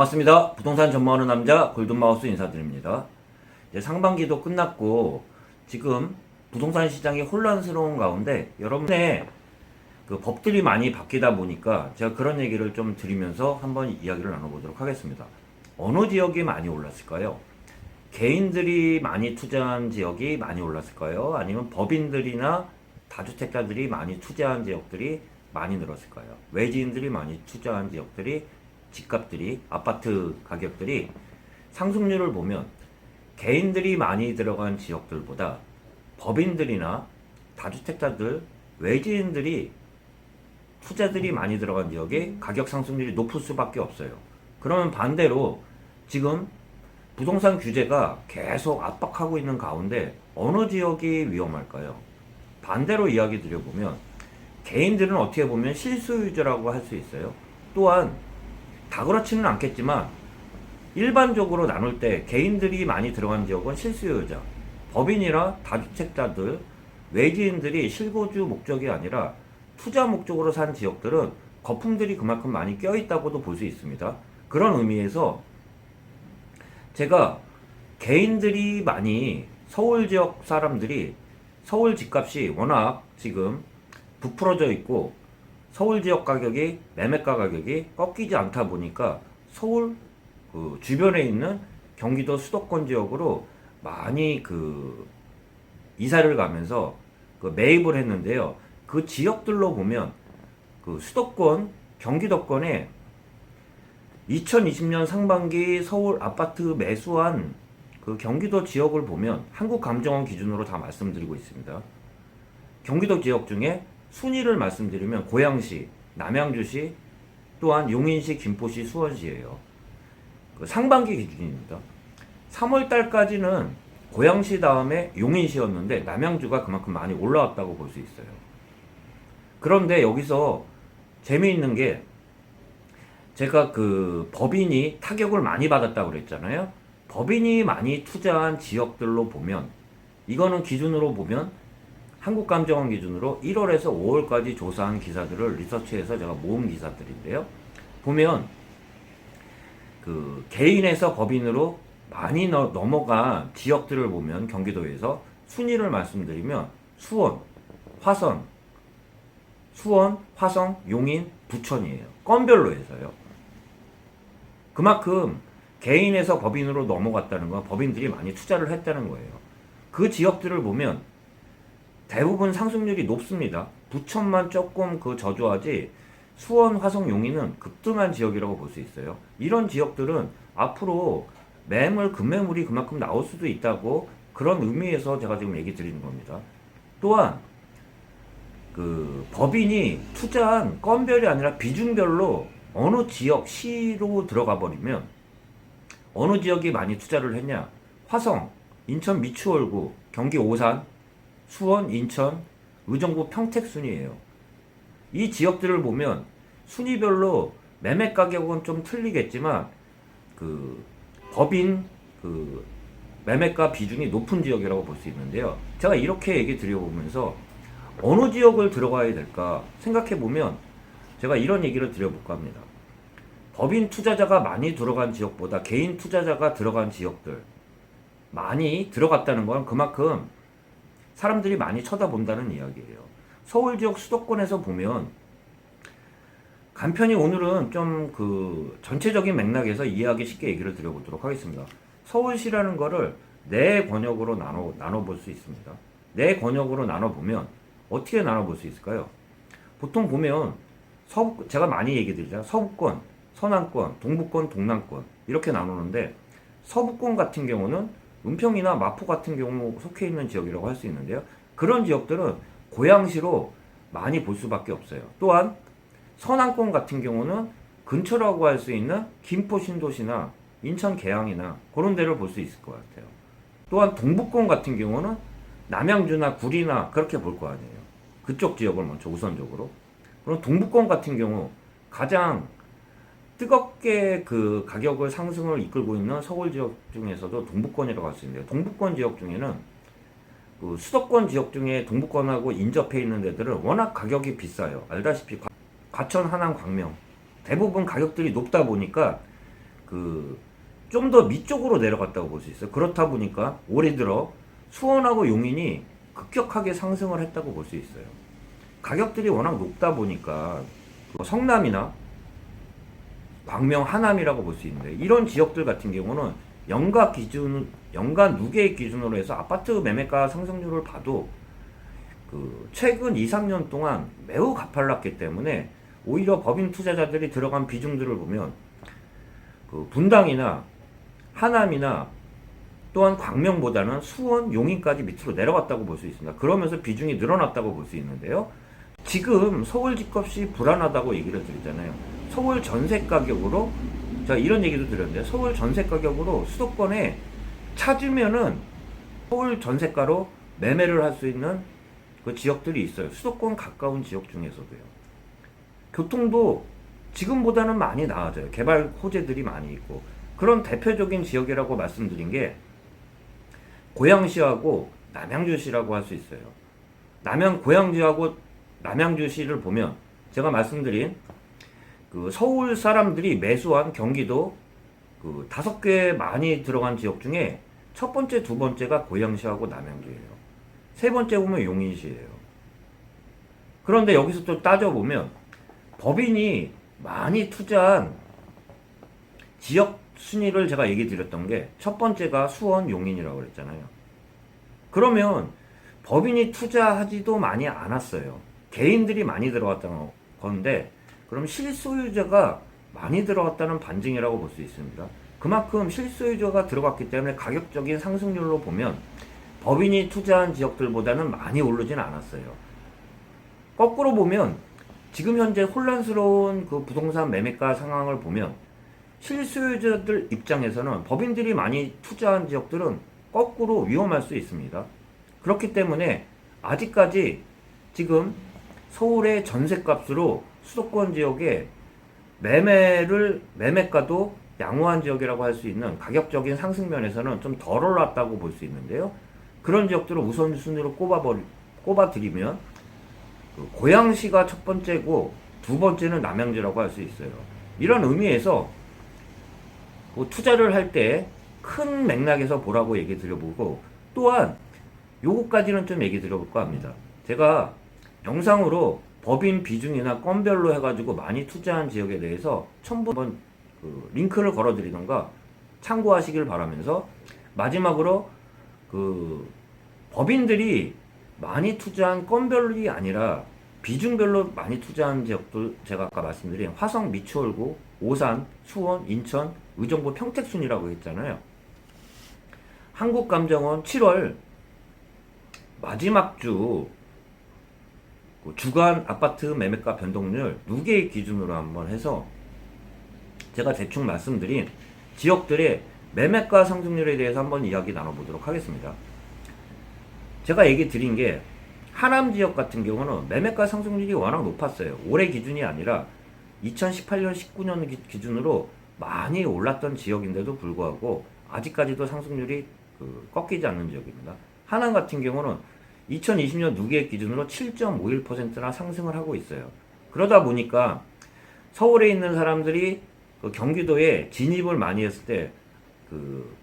반갑습니다. 부동산 전문하는 남자 골든마우스 인사드립니다. 이제 상반기도 끝났고 지금 부동산 시장이 혼란스러운 가운데 여러분의 그 법들이 많이 바뀌다 보니까 제가 그런 얘기를 좀 드리면서 한번 이야기를 나눠보도록 하겠습니다. 어느 지역이 많이 올랐을까요? 개인들이 많이 투자한 지역이 많이 올랐을까요? 아니면 법인들이나 다주택자들이 많이 투자한 지역들이 많이 늘었을까요? 외지인들이 많이 투자한 지역들이 집값들이 아파트 가격들이 상승률을 보면 개인들이 많이 들어간 지역들보다 법인들이나 다주택자들 외지인들이 투자들이 많이 들어간 지역에 가격 상승률이 높을 수밖에 없어요. 그러면 반대로 지금 부동산 규제가 계속 압박하고 있는 가운데 어느 지역이 위험할까요? 반대로 이야기 드려보면 개인들은 어떻게 보면 실수유저라고 할 수 있어요. 또한 다 그렇지는 않겠지만 일반적으로 나눌 때 개인들이 많이 들어간 지역은 실수요자, 법인이나 다주택자들, 외지인들이 실거주 목적이 아니라 투자 목적으로 산 지역들은 거품들이 그만큼 많이 껴있다고도 볼 수 있습니다. 그런 의미에서 제가 개인들이 많이 서울 지역 사람들이 서울 집값이 워낙 지금 부풀어져 있고 서울 지역 가격이 매매가 가격이 꺾이지 않다 보니까 서울 그 주변에 있는 경기도 수도권 지역으로 많이 그 이사를 가면서 그 매입을 했는데요. 그 지역들로 보면 그 수도권 경기도권에 2020년 상반기 서울 아파트 매수한 그 경기도 지역을 보면 한국감정원 기준으로 다 말씀드리고 있습니다. 경기도 지역 중에 순위를 말씀드리면 고양시, 남양주시, 또한 용인시, 김포시, 수원시예요. 그 상반기 기준입니다. 3월 달까지는 고양시 다음에 용인시였는데 남양주가 그만큼 많이 올라왔다고 볼 수 있어요. 그런데 여기서 재미있는 게 제가 그 법인이 타격을 많이 받았다고 그랬잖아요. 법인이 많이 투자한 지역들로 보면 이거는 기준으로 보면 한국감정원 기준으로 1월에서 5월까지 조사한 기사들을 리서치해서 제가 모은 기사들인데요. 보면 그 개인에서 법인으로 많이 너- 넘어간 지역들을 보면 경기도에서 순위를 말씀드리면 수원, 화성, 수원, 화성, 용인, 부천이에요. 건별로 해서요. 그만큼 개인에서 법인으로 넘어갔다는 건 법인들이 많이 투자를 했다는 거예요. 그 지역들을 보면 대부분 상승률이 높습니다. 부천만 조금 그 저조하지 수원, 화성, 용인은 급등한 지역이라고 볼 수 있어요. 이런 지역들은 앞으로 매물, 급매물이 그만큼 나올 수도 있다고 그런 의미에서 제가 지금 얘기 드리는 겁니다. 또한 그 법인이 투자한 건별이 아니라 비중별로 어느 지역 시로 들어가 버리면 어느 지역이 많이 투자를 했냐? 화성, 인천 미추홀구, 경기 오산, 수원, 인천, 의정부 평택 순이에요. 이 지역들을 보면 순위별로 매매 가격은 좀 틀리겠지만 그 법인 그 매매가 비중이 높은 지역이라고 볼 수 있는데요. 제가 이렇게 얘기 드려보면서 어느 지역을 들어가야 될까 생각해 보면 제가 이런 얘기를 드려볼까 합니다. 법인 투자자가 많이 들어간 지역보다 개인 투자자가 들어간 지역들 많이 들어갔다는 건 그만큼 사람들이 많이 쳐다본다는 이야기예요. 서울 지역 수도권에서 보면 간편히 오늘은 좀 그 전체적인 맥락에서 이해하기 쉽게 얘기를 드려보도록 하겠습니다. 서울시라는 거를 네 권역으로 나눠 나눠 볼 수 있습니다. 네 권역으로 나눠 보면 어떻게 나눠 볼 수 있을까요? 보통 보면 서부 제가 많이 얘기 드리죠. 서부권, 서남권, 동부권, 동남권 이렇게 나누는데 서부권 같은 경우는 은평이나 마포 같은 경우 속해 있는 지역이라고 할 수 있는데요. 그런 지역들은 고양시로 많이 볼 수밖에 없어요. 또한 서남권 같은 경우는 근처라고 할 수 있는 김포 신도시나 인천 계양이나 그런 데를 볼 수 있을 것 같아요. 또한 동부권 같은 경우는 남양주나 구리나 그렇게 볼 거 아니에요. 그쪽 지역을 먼저 우선적으로. 그럼 동부권 같은 경우 가장 뜨겁게 그 가격을 상승을 이끌고 있는 서울 지역 중에서도 동부권이라고 할 수 있는데요. 동부권 지역 중에는 그 수도권 지역 중에 동부권하고 인접해 있는 데들은 워낙 가격이 비싸요. 알다시피 과- 과천, 하남, 광명 대부분 가격들이 높다 보니까 그 좀 더 밑쪽으로 내려갔다고 볼 수 있어요. 그렇다 보니까 올해 들어 수원하고 용인이 급격하게 상승을 했다고 볼 수 있어요. 가격들이 워낙 높다 보니까 그 성남이나 광명, 하남이라고 볼 수 있는데 이런 지역들 같은 경우는 연가 기준, 연간 누계 기준으로 해서 아파트 매매가 상승률을 봐도 그 최근 2, 3년 동안 매우 가팔랐기 때문에 오히려 법인 투자자들이 들어간 비중들을 보면 그 분당이나 하남이나 또한 광명보다는 수원, 용인까지 밑으로 내려갔다고 볼 수 있습니다. 그러면서 비중이 늘어났다고 볼 수 있는데요. 지금 서울 집값이 불안하다고 얘기를 드리잖아요. 서울 전세 가격으로 제가 이런 얘기도 드렸는데 서울 전세 가격으로 수도권에 찾으면은 서울 전세가로 매매를 할 수 있는 그 지역들이 있어요. 수도권 가까운 지역 중에서도요. 교통도 지금보다는 많이 나아져요. 개발 호재들이 많이 있고 그런 대표적인 지역이라고 말씀드린 게 고양시하고 남양주시라고 할 수 있어요. 남양 고양시하고 남양주시를 보면 제가 말씀드린 그 서울 사람들이 매수한 경기도 그 다섯 개 많이 들어간 지역 중에 첫 번째, 두 번째가 고양시하고 남양주예요. 세 번째 보면 용인시예요. 그런데 여기서 또 따져보면 법인이 많이 투자한 지역 순위를 제가 얘기 드렸던 게 첫 번째가 수원 용인이라고 그랬잖아요. 그러면 법인이 투자하지도 많이 않았어요. 개인들이 많이 들어갔다는 건데 그럼 실소유자가 많이 들어갔다는 반증이라고 볼 수 있습니다. 그만큼 실소유자가 들어갔기 때문에 가격적인 상승률로 보면 법인이 투자한 지역들보다는 많이 오르진 않았어요. 거꾸로 보면 지금 현재 혼란스러운 그 부동산 매매가 상황을 보면 실소유자들 입장에서는 법인들이 많이 투자한 지역들은 거꾸로 위험할 수 있습니다. 그렇기 때문에 아직까지 지금 서울의 전세값으로 수도권 지역에 매매를 매매가도 양호한 지역이라고 할 수 있는 가격적인 상승 면에서는 좀 덜 올랐다고 볼 수 있는데요. 그런 지역들을 우선순위로 꼽아버리, 꼽아드리면 그 고양시가 첫 번째고 두 번째는 남양주라고 할 수 있어요. 이런 의미에서 뭐 투자를 할 때 큰 맥락에서 보라고 얘기 드려보고 또한 요거까지는 좀 얘기 드려볼까 합니다. 제가 영상으로 법인 비중이나 건별로 해가지고 많이 투자한 지역에 대해서 첨부 한번 그 링크를 걸어드리던가 참고하시길 바라면서 마지막으로 그 법인들이 많이 투자한 건별이 아니라 비중별로 많이 투자한 지역도 제가 아까 말씀드린 화성, 미추홀구, 오산, 수원, 인천, 의정부, 평택 순이라고 했잖아요. 한국감정원 7월 마지막 주그 주간 아파트 매매가 변동률 누계의 기준으로 한번 해서 제가 대충 말씀드린 지역들의 매매가 상승률에 대해서 한번 이야기 나눠보도록 하겠습니다. 제가 얘기 드린 게 하남 지역 같은 경우는 매매가 상승률이 워낙 높았어요. 올해 기준이 아니라 2018년, 19년 기- 기준으로 많이 올랐던 지역인데도 불구하고 아직까지도 상승률이 그 꺾이지 않는 지역입니다. 하남 같은 경우는 2020년 누계획 기준으로 7.51%나 상승을 하고 있어요. 그러다 보니까 서울에 있는 사람들이 그 경기도에 진입을 많이 했을 때 그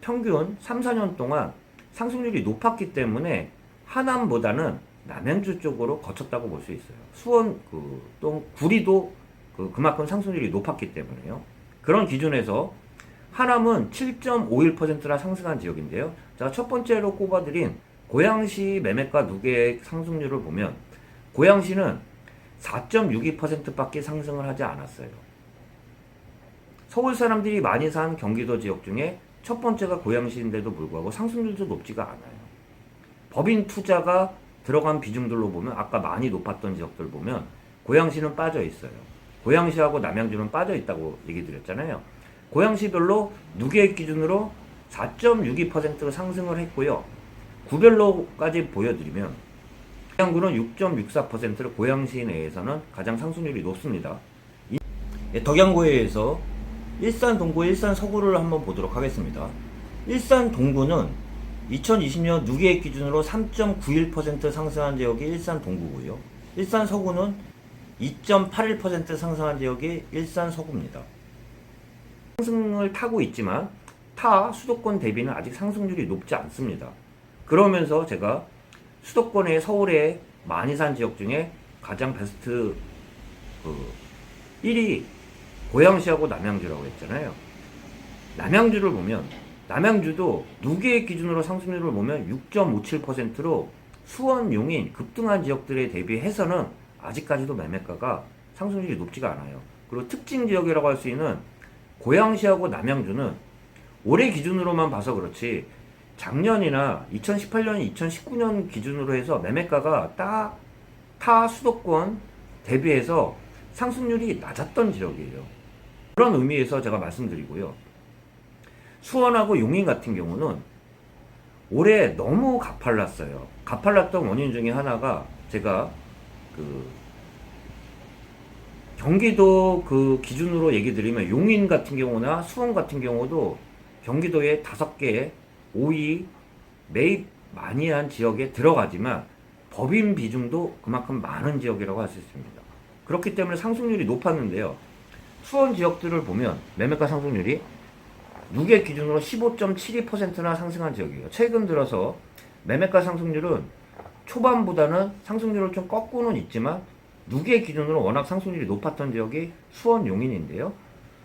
평균 3, 4년 동안 상승률이 높았기 때문에 하남보다는 남양주 쪽으로 거쳤다고 볼 수 있어요. 수원 그 또 구리도 그 그만큼 상승률이 높았기 때문에요. 그런 기준에서 하남은 7.51%나 상승한 지역인데요. 제가 첫 번째로 꼽아드린 고양시 매매가 누계의 상승률을 보면 고양시는 4.62%밖에 상승을 하지 않았어요. 서울 사람들이 많이 산 경기도 지역 중에 첫 번째가 고양시인데도 불구하고 상승률도 높지가 않아요. 법인 투자가 들어간 비중들로 보면 아까 많이 높았던 지역들 보면 고양시는 빠져 있어요. 고양시하고 남양주는 빠져 있다고 얘기 드렸잖아요. 고양시별로 누계획 기준으로 4.62% 상승을 했고요. 구별로까지 보여드리면 덕양구는 6.64%를 고양시 내에서는 가장 상승률이 높습니다. 이- 예, 덕양구에 의해서 일산 동구, 일산 서구를 한번 보도록 하겠습니다. 일산 동구는 2020년 누계획 기준으로 3.91% 상승한 지역이 일산 동구고요. 일산 서구는 2.81% 상승한 지역이 일산 서구입니다. 상승을 타고 있지만 타 수도권 대비는 아직 상승률이 높지 않습니다. 그러면서 제가 수도권의 서울의 많이 산 지역 중에 가장 베스트 그 1위 고양시하고 남양주라고 했잖아요. 남양주를 보면 남양주도 누계의 기준으로 상승률을 보면 6.57%로 수원, 용인 급등한 지역들에 대비해서는 아직까지도 매매가가 상승률이 높지가 않아요. 그리고 특징 지역이라고 할 수 있는 고양시하고 남양주는 올해 기준으로만 봐서 그렇지 작년이나 2018년, 2019년 기준으로 해서 매매가가 따, 타 수도권 대비해서 상승률이 낮았던 지역이에요. 그런 의미에서 제가 말씀드리고요. 수원하고 용인 같은 경우는 올해 너무 가팔랐어요. 가팔랐던 원인 중에 하나가 제가 그 경기도 그 기준으로 얘기 드리면 용인 같은 경우나 수원 같은 경우도 경기도에 다섯 개 5위 매입 많이 한 지역에 들어가지만 법인 비중도 그만큼 많은 지역이라고 할 수 있습니다. 그렇기 때문에 상승률이 높았는데요. 수원 지역들을 보면 매매가 상승률이 누계 기준으로 15.72%나 상승한 지역이에요. 최근 들어서 매매가 상승률은 초반보다는 상승률을 좀 꺾고는 있지만 누계 기준으로 워낙 상승률이 높았던 지역이 수원 용인인데요.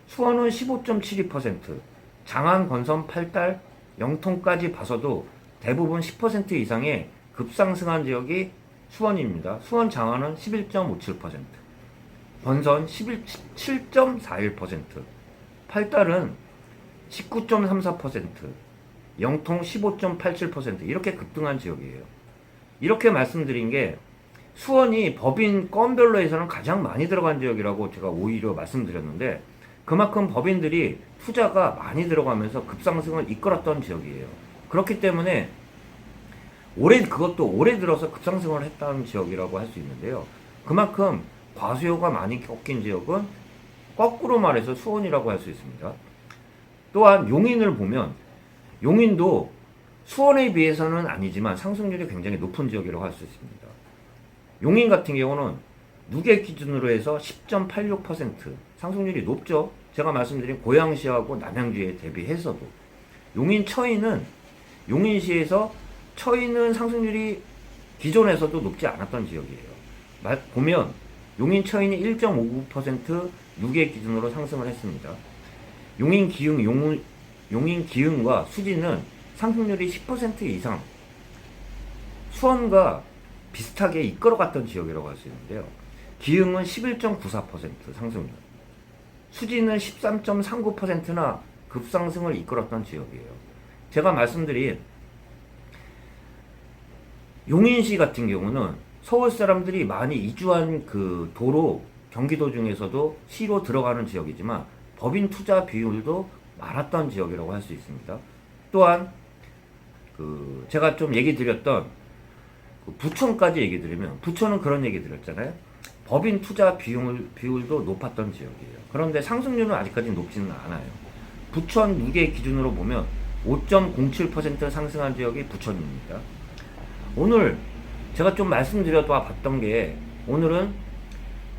수원은 15.72%, 장안 건선 8달 영통까지 봐서도 대부분 10% 이상의 급상승한 지역이 수원입니다. 수원 장안은 11.57%, 건선 11, 17.41%, 8달은 19.34%, 영통 15.87% 이렇게 급등한 지역이에요. 이렇게 말씀드린 게 수원이 법인 건별로 해서는 가장 많이 들어간 지역이라고 제가 오히려 말씀드렸는데 그만큼 법인들이 투자가 많이 들어가면서 급상승을 이끌었던 지역이에요. 그렇기 때문에 올해 그것도 올해 들어서 급상승을 했다는 지역이라고 할 수 있는데요. 그만큼 과수요가 많이 꺾인 지역은 거꾸로 말해서 수원이라고 할 수 있습니다. 또한 용인을 보면 용인도 수원에 비해서는 아니지만 상승률이 굉장히 높은 지역이라고 할 수 있습니다. 용인 같은 경우는 누계 기준으로 해서 10.86% 상승률이 높죠. 제가 말씀드린 고양시하고 남양주에 대비해서도 용인 처인은 용인시에서 처인은 상승률이 기존에서도 높지 않았던 지역이에요. 말, 보면 용인 처인이 1.59% 누계 기준으로 상승을 했습니다. 용인 기흥 용, 용인 기흥과 수지는 상승률이 10% 이상 수원과 비슷하게 이끌어갔던 지역이라고 할 수 있는데요. 기흥은 11.94% 상승률, 수지는 13.39%나 급상승을 이끌었던 지역이에요. 제가 말씀드린 용인시 같은 경우는 서울 사람들이 많이 이주한 그 도로 경기도 중에서도 시로 들어가는 지역이지만 법인 투자 비율도 많았던 지역이라고 할 수 있습니다. 또한 그 제가 좀 얘기 드렸던 그 부천까지 얘기 드리면 부천은 그런 얘기 드렸잖아요. 법인 투자 비율, 비율도 높았던 지역이에요. 그런데 상승률은 아직까지 높지는 않아요. 부천 누계 기준으로 보면 5.07% 상승한 지역이 부천입니다. 오늘 제가 좀 말씀드려 봤던 게 오늘은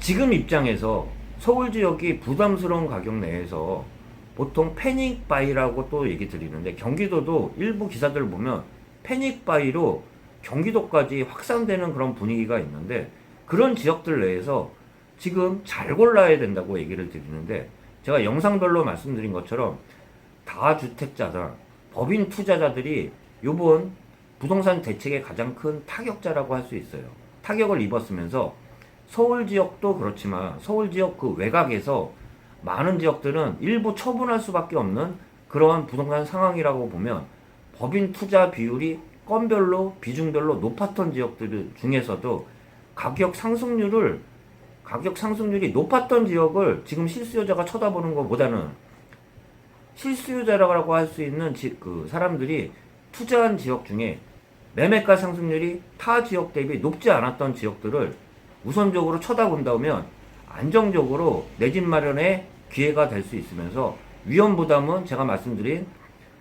지금 입장에서 서울 지역이 부담스러운 가격 내에서 보통 패닉 바이라고 또 얘기 드리는데 경기도도 일부 기사들을 보면 패닉 바이로 경기도까지 확산되는 그런 분위기가 있는데 그런 지역들 내에서 지금 잘 골라야 된다고 얘기를 드리는데 제가 영상별로 말씀드린 것처럼 다주택자다 법인 투자자들이 요번 부동산 대책의 가장 큰 타격자라고 할 수 있어요. 타격을 입었으면서 서울 지역도 그렇지만 서울 지역 그 외곽에서 많은 지역들은 일부 처분할 수밖에 없는 그러한 부동산 상황이라고 보면 법인 투자 비율이 건별로 비중별로 높았던 지역들 중에서도 가격 상승률을 가격 상승률이 높았던 지역을 지금 실수요자가 쳐다보는 것보다는 실수요자라고 할 수 있는 지, 그 사람들이 투자한 지역 중에 매매가 상승률이 타 지역 대비 높지 않았던 지역들을 우선적으로 쳐다본다면 안정적으로 내 집 마련에 기회가 될 수 있으면서 위험 부담은 제가 말씀드린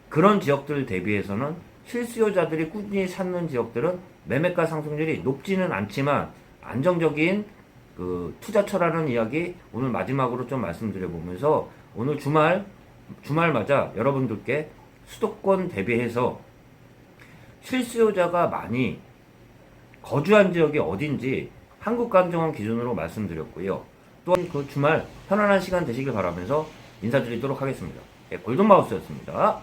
그런 지역들 대비해서는 실수요자들이 꾸준히 찾는 지역들은 매매가 상승률이 높지는 않지만 안정적인 그 투자처라는 이야기 오늘 마지막으로 좀 말씀드려 보면서 오늘 주말 주말마다 여러분들께 수도권 대비해서 실수요자가 많이 거주한 지역이 어딘지 한국감정원 기준으로 말씀드렸고요. 또한 그 주말 편안한 시간 되시길 바라면서 인사드리도록 하겠습니다. 예, 골든마우스였습니다.